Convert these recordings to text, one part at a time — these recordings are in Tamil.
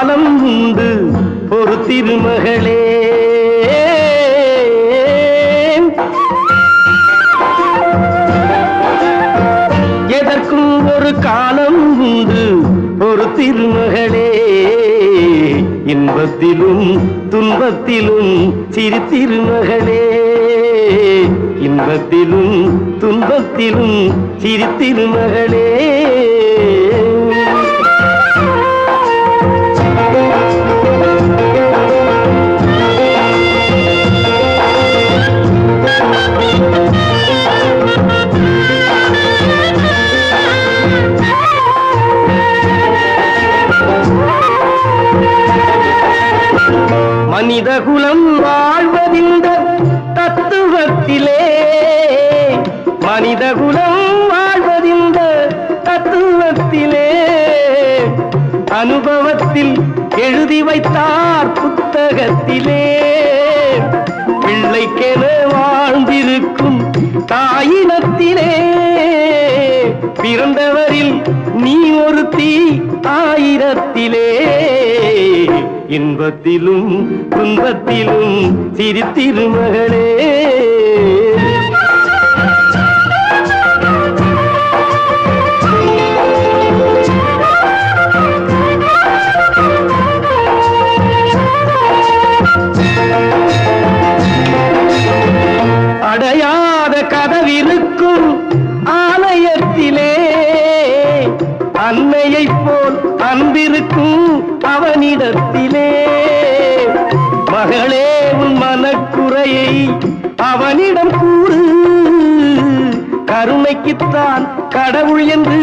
காலம் உண்டு ஒரு திருமகளே. எதற்கும் ஒரு காலம் உண்டு ஒரு திருமகளே. இன்பத்திலும் துன்பத்திலும் சிறு திருமகளே. இன்பத்திலும் துன்பத்திலும் சிறு திருமகளே. மனித குலம் வாழ்வதிந்த தத்துவத்திலே. மனித குலம் வாழ்வதிந்த தத்துவத்திலே. அனுபவத்தில் எழுதி வைத்தார் புத்தகத்திலே. பிள்ளைக்கென வாழ்ந்திருக்கும் தாயினத்திலே. பிறந்தவரில் நீ ஒரு தீ ஆயிரத்திலே இன்பத்திலும் துன்பத்திலும் சிரித்திருமகளே அடையாத கதவிருக்கும் ஆலயத்திலே அன்னையைப் போல் அன்பிருக்கும் அவனிடத்திலே. மகளே உன் மனக்குறையை அவனிடம் கூறு. கருணைக்குத்தான் கடவுள் என்று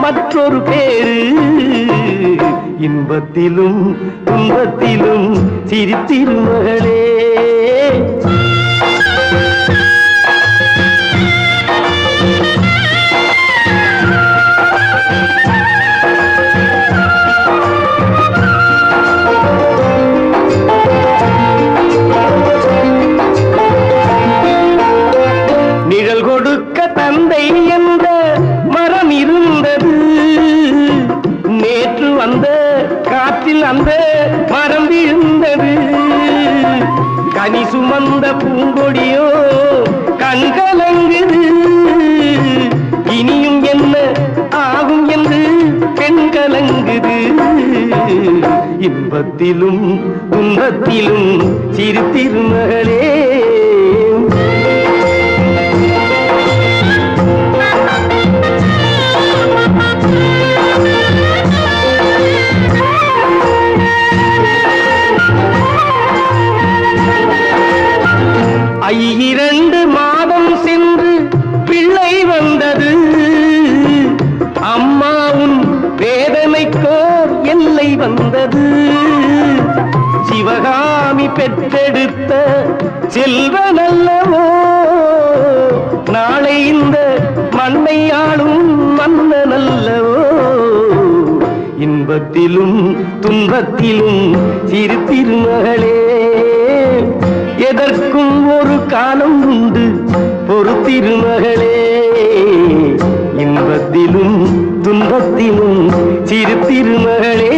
மற்றொரு பேரு. இன்பத்திலும் துன்பத்திலும் சிரித்திரு மகளே. கனி சுமந்த பூங்கொடியோ கண்கலங்குது. இனியும் என்ன ஆகும் என்று பெண் கலங்குது இன்பத்திலும் துன்பத்திலும் சிறு ஐயிரண்டு மாதம் சென்று பிள்ளை வந்தது. அம்மாவும் வேதனைக்கோர் எல்லை வந்தது. சிவகாமி பெற்றெடுத்த செல்வனல்லவோ நாளை இந்த மண்ணை ஆளும் மன்னனல்லவோ இன்பத்திலும் துன்பத்திலும் சிறு திருமகளே எதற்கும் ஒரு காலம் உண்டு ஒரு திருமகளே இன்பத்திலும் துன்பத்திலும் சிறு திருமகளே